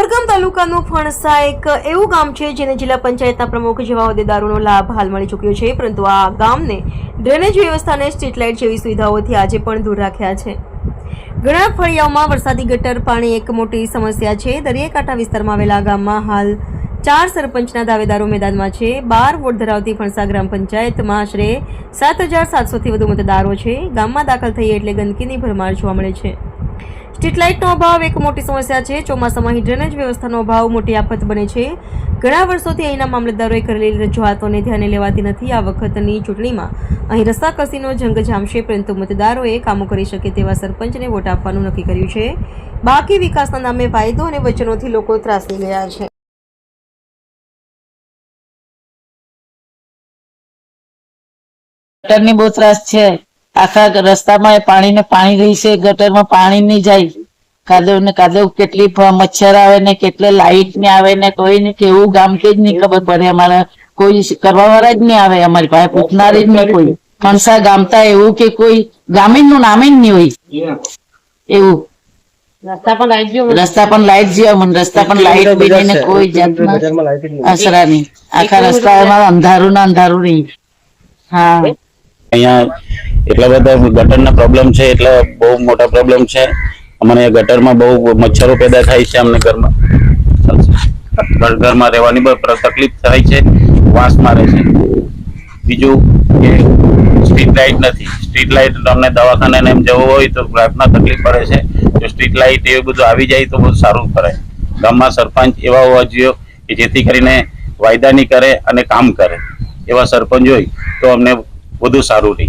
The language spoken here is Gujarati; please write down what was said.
કતારગામ તાલુકાનું ફણસા એક એવું ગામ છે જેને જિલ્લા પંચાયતના પ્રમુખ જેવા હોદ્દેદારોનો લાભ હાલ મળી ચૂક્યો છે, પરંતુ આ ગામને ડ્રેનેજ વ્યવસ્થાને સ્ટ્રીટ લાઇટ જેવી સુવિધાઓથી આજે પણ દૂર રાખ્યા છે. ઘણા ફળિયાઓમાં વરસાદી ગટર, પાણી એક મોટી સમસ્યા છે. દરિયાકાંઠા વિસ્તારમાં આવેલા ગામમાં હાલ ચાર સરપંચના દાવેદારો મેદાનમાં છે. બાર વોટ ધરાવતી ફણસા ગ્રામ પંચાયતમાં આશરે સાત હજાર સાતસોથી વધુ મતદારો છે. ગામમાં દાખલ થઈએ એટલે ગંદકીની ભરમાર જોવા મળે છે. સ્ટ્રીટ અભાવ એક મોટી સમસ્યા છે. ચોમાસામાં ડ્રેનેજ વ્યવસ્થાનો અભાવ મોટી આફત બને છે. ઘણા વર્ષોથી અહીંના મામલતદારોએ કરેલી રજૂઆતોને ધ્યાને લેવાતી નથી. આ વખતની ચૂંટણીમાં અહીં રસ્તાકસીનો જંગ જામશે, પરંતુ મતદારોએ કામો કરી શકે તેવા સરપંચને વોટ આપવાનું નક્કી કર્યું છે. બાકી વિકાસના નામે ફાયદો અને વચનોથી લોકો ત્રાસી ગયા છે. બહુ ત્રાસ છે. આખા રસ્તામાં એ પાણી ને પાણી રહી છે ગટરમાં પાણી નહીં જાય. કાદવ ને કાદવ કેટલી મચ્છર આવે ને કેટલે લાઈટ ને આવે ને કોઈ ને કેવું ગામ કે જ નહીં ખબર પડે. અમારે કોઈ કરવા વાળા જ નહીં આવે અમારી પાસે પૂછનારી જ નહીં કોઈ. કણસા ગામતા એવું કે કોઈ ગામીણનું નામે જ નહીં હોય. એવું. રસ્તા પણ લાઈટ જેવા મને રસ્તા પણ લાઈટ બી ને કોઈ જાતના અસરા નહીં. આખા રસ્તામાં અંધારું ના અંધારું નહીં. હા. અહીંયા એટલા બધા ગટરના પ્રોબ્લેમ છે, એટલે બહુ મોટા પ્રોબ્લેમ છે. અમને ગટરમાં બહુ મચ્છરો પેદા થાય છે અમને ઘરમાં. ઘરમાં રહેવાની પણ તકલીફ થાય છે, વાસ મારે છે. બીજું કે સ્ટ્રીટ લાઇટ નથી. સ્ટ્રીટ લાઇટ અમને દવાખાને એમ જવું હોય તો રાતના તકલીફ પડે છે. જો સ્ટ્રીટ લાઇટ એવું બધું આવી જાય તો બહુ સારું કરે ગામમાં સરપંચ એવા હોવા જોઈએ કે જેથી કરીને વાયદાની કરે અને કામ કરે. એવા સરપંચ હોય તો અમને વધુ સારું રહે.